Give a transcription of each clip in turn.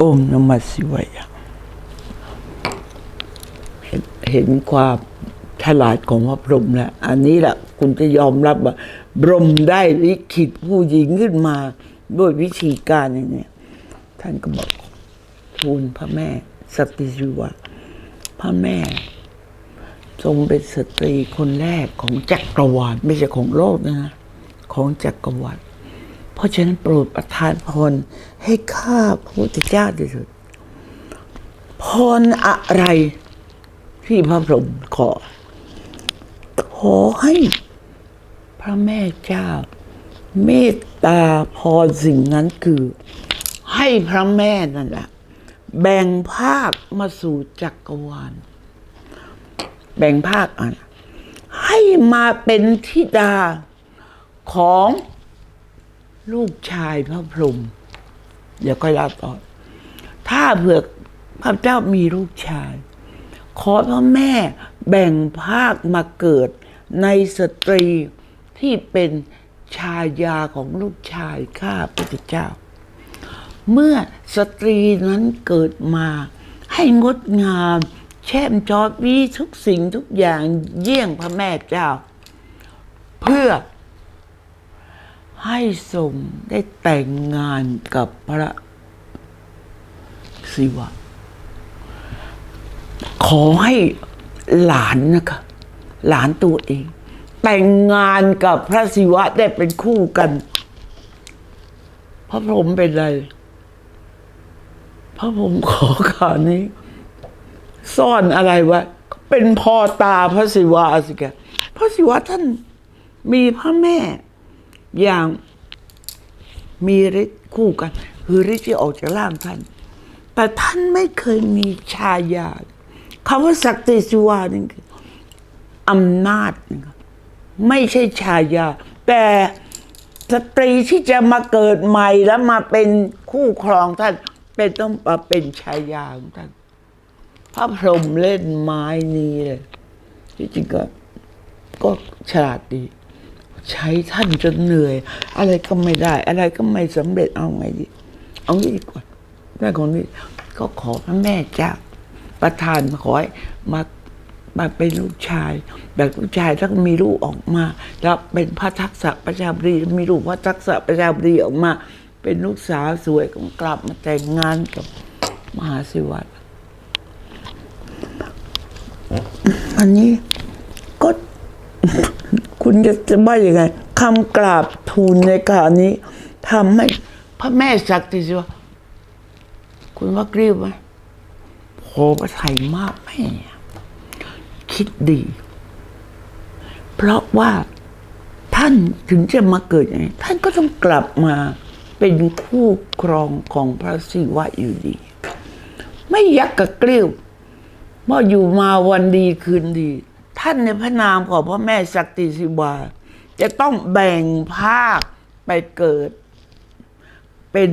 อมนมัสิวยะเห็นเห็นความฉลาดของพระพรหมแล้วอันนี้แหละคุณจะยอมรับว่าบรมได้ลิขิตผู้หญิงขึ้นมา ด้วยวิธีการอย่างนี้ท่านก็บอกทูลพระแม่สตติสิวะพระแม่ ทรงเป็นสตรีคนแรกของจักรวาลไม่ใช่ของโลกนะ ของจักรวาล เพราะฉะนั้นโปรดประทานพรให้ข้าพระพุทธเจ้าด้วยเถิดพรอะไรที่พระพรหมขอ ขอให้พระแม่เจ้า เมตตาพรสิ่งนั้นคือ ให้พระแม่นั่นแหละแบ่งภาคมาสู่จักรวาล แบ่งภาคอะให้มาเป็นธิดาของ ลูกชายพระพรหมเดี๋ยวก็เล่าต่อถ้าเผื่อพระเจ้ามีลูกชาย ขอพระแม่แบ่งภาคมาเกิดในสตรีที่เป็นชายาของลูกชายข้าพระเจ้า เมื่อสตรีนั้นเกิดมาให้งดงามแช่มจอดวีทุกสิ่งทุกอย่างเยี่ยงพระแม่เจ้า เพื่อ ให้ทรงได้แต่งงานกับพระศิวะ ขอให้หลานนะคะ หลานตัวเอง แต่งงานกับพระศิวะได้เป็นคู่กัน พระพรหมเป็นไร พระพรหมขอขานี้ ซ่อนอะไรไว้เป็นพ่อตาพระศิวะสิแกพระศิวะท่านมีพระแม่ อย่างมีฤทธิ์คู่กัน คือฤทธิ์ที่ออกจากร่างท่าน แต่ท่านไม่เคยมีชายาคำว่าศักดิ์สิวานี่คืออำนาจนะครับไม่ใช่ชายา แต่สตรีที่จะมาเกิดใหม่แล้วมาเป็นคู่ครองท่าน เป็นต้องมาเป็นชายาของท่านพระพรหมเล่นไม้นี้เลยที่จริงก็ก็ฉลาดดี ใช้ท่านจนเหนื่อย อะไรก็ไม่ได้ อะไรก็ไม่สำเร็จเอาไงดี เอางี้ดีกว่าแม่ของนี่ก็ขอพระแม่เจ้าประทานขอให้มามาเป็นลูกชาย แบบลูกชายถ้ามีลูกออกมา แล้วเป็นพระทักษะประชาบดีมีลูกพระทักษะประชาบดีออกมา เป็นลูกสาวสวยก็กลับมาแต่งงานกับมหาศิวะอันนี้ก็ คุณจะจะว่ายังไงคำกราบทูลในข่าวนี้ทำให้พระแม่ศักดิ์สิวะคุณว่ากริ้วไหมโหประทัยมากแม่คิดดี เพราะว่าท่านถึงจะมาเกิดอย่างนี้ท่านก็ต้องกลับมาเป็นคู่ครองของพระศิวะอยู่ดี ไม่ยักกะกลิ้วเมื่ออยู่มาวันดีคืนดี ท่านในพระนามของพระแม่สักติสิวา จะต้องแบ่งภาคไปเกิด เป็น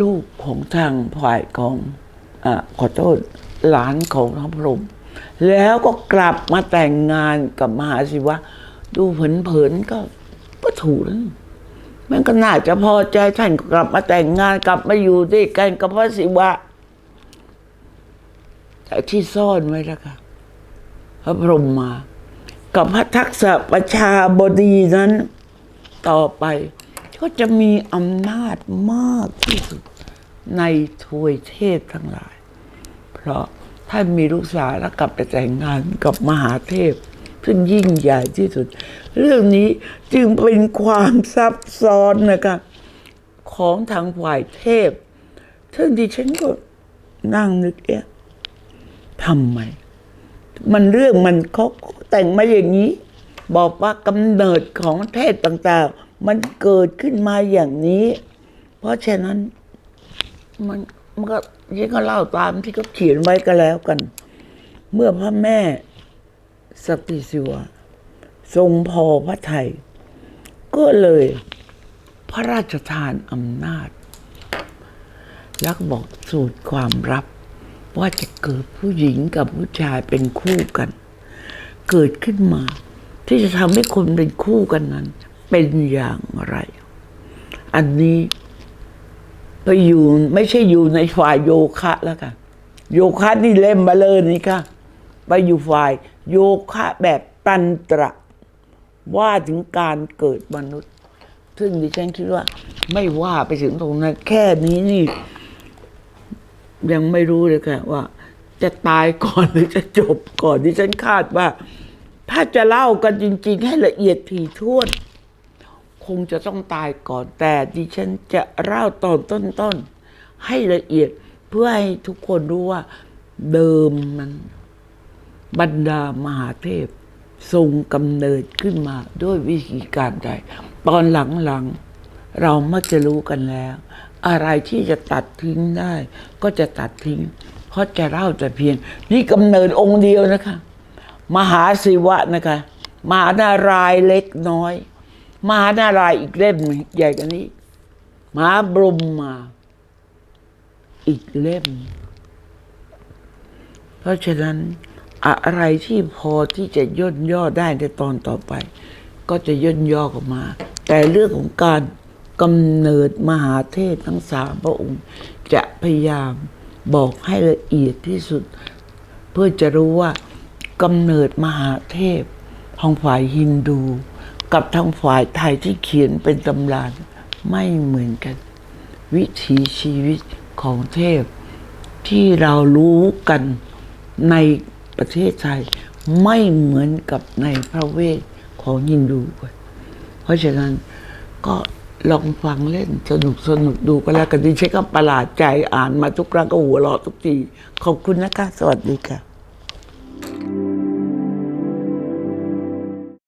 ลูกของทางฝ่ายของอาขอโทษหลานของพระพรหมแล้วก็กลับมาแต่งงานกับมหาศิวะ ดูเผินๆก็ก็ถูกแล้วมันก็น่าจะพอใจท่านก็กลับมาแต่งงานกลับมาอยู่ด้วยกันกับพระศิวะ ที่ซ่อนไว้แล้วค่ะพระพรหมมา กับพระทักษะประชาบดีนั้น ต่อไป ก็จะมีอำนาจมากที่สุด ในทวยเทพทั้งหลาย เพราะท่านมีลูกสาวแล้วกลับไปแต่งงานกับมหาเทพซึ่งยิ่งใหญ่ที่สุด เรื่องนี้จึงเป็นความซับซ้อนนะคะของทางฝ่ายเทพ ซึ่งดิฉันก็นั่งนึกเอ๊ะ ทำไม มันเรื่องมันเขาแต่งมาอย่างนี้ บอกว่ากำเนิดของเทศต่างๆ มันเกิดขึ้นมาอย่างนี้ เพราะฉะนั้น มันมันก็ยิ่งก็เล่าตามที่เขาเขียนไว้ก็แล้วกัน เมื่อพระแม่สติสิวะทรงพอพระไทย ก็เลยพระราชทานอำนาจแล้วก็บอกสูตรความลับ ว่าจะเกิดผู้หญิงกับผู้ชายเป็นคู่กัน เกิดขึ้นมา ที่จะทำให้คนเป็นคู่กันนั้น เป็นอย่างไร อันนี้ไปอยู่ไม่ใช่อยู่ในฝ่ายโยคะแล้วค่ะโยคะนี่เล่มมาเลยนี่ค่ะ ไปอยู่ฝ่ายโยคะแบบตันตระ ว่าถึงการเกิดมนุษย์ ซึ่งดิฉันคิดว่า ไม่ว่าไปถึงตรงนั้นแค่นี้นี่ ยังไม่รู้เลยค่ะว่า จะตายก่อนหรือจะจบก่อนดิฉันคาดว่า ถ้าจะเล่ากันจริง ๆ ให้ละเอียดถี่ถ้วน คงจะต้องตายก่อนแต่ดิฉันจะเล่าตอนต้นๆให้ละเอียดเพื่อให้ทุกคนรู้ว่า เดิมมันบรรดามหาเทพทรงกำเนิดขึ้นมาด้วยวิธีการใดตอนหลังๆ เรามักจะรู้กันแล้ว อะไรที่จะตัดทิ้งได้ ก็จะตัดทิ้ง เพราะจะเล่าแต่เพียง นี่กำเนิดองค์เดียวนะคะ มหาศิวะนะคะมหานารายเล็กน้อย มหานารายอีกเล่มใหญ่กว่านี้มหาบรมมา อีกเล่ม เพราะฉะนั้นอะไรที่พอที่จะย่นย่อได้ในตอนต่อไป ก็จะย่นย่อออกมา แต่เรื่องของการ กำเนิดมหาเทพทั้งสามพระองค์ จะพยายามบอกให้ละเอียดที่สุด เพื่อจะรู้ว่ากำเนิดมหาเทพของฝ่ายฮินดู กับทางฝ่ายไทยที่เขียนเป็นตำราไม่เหมือนกัน วิถีชีวิตของเทพ ที่เรารู้กันในประเทศไทยไม่เหมือนกับในพระเวทของฮินดู เพราะฉะนั้นก็ ลองฟังเล่นสนุกสนุกดูก็แล้วกันดิฉันก็ประหลาดใจอ่านมาทุกครั้งก็หัวเราะทุกที ขอบคุณนะคะ สวัสดีค่ะ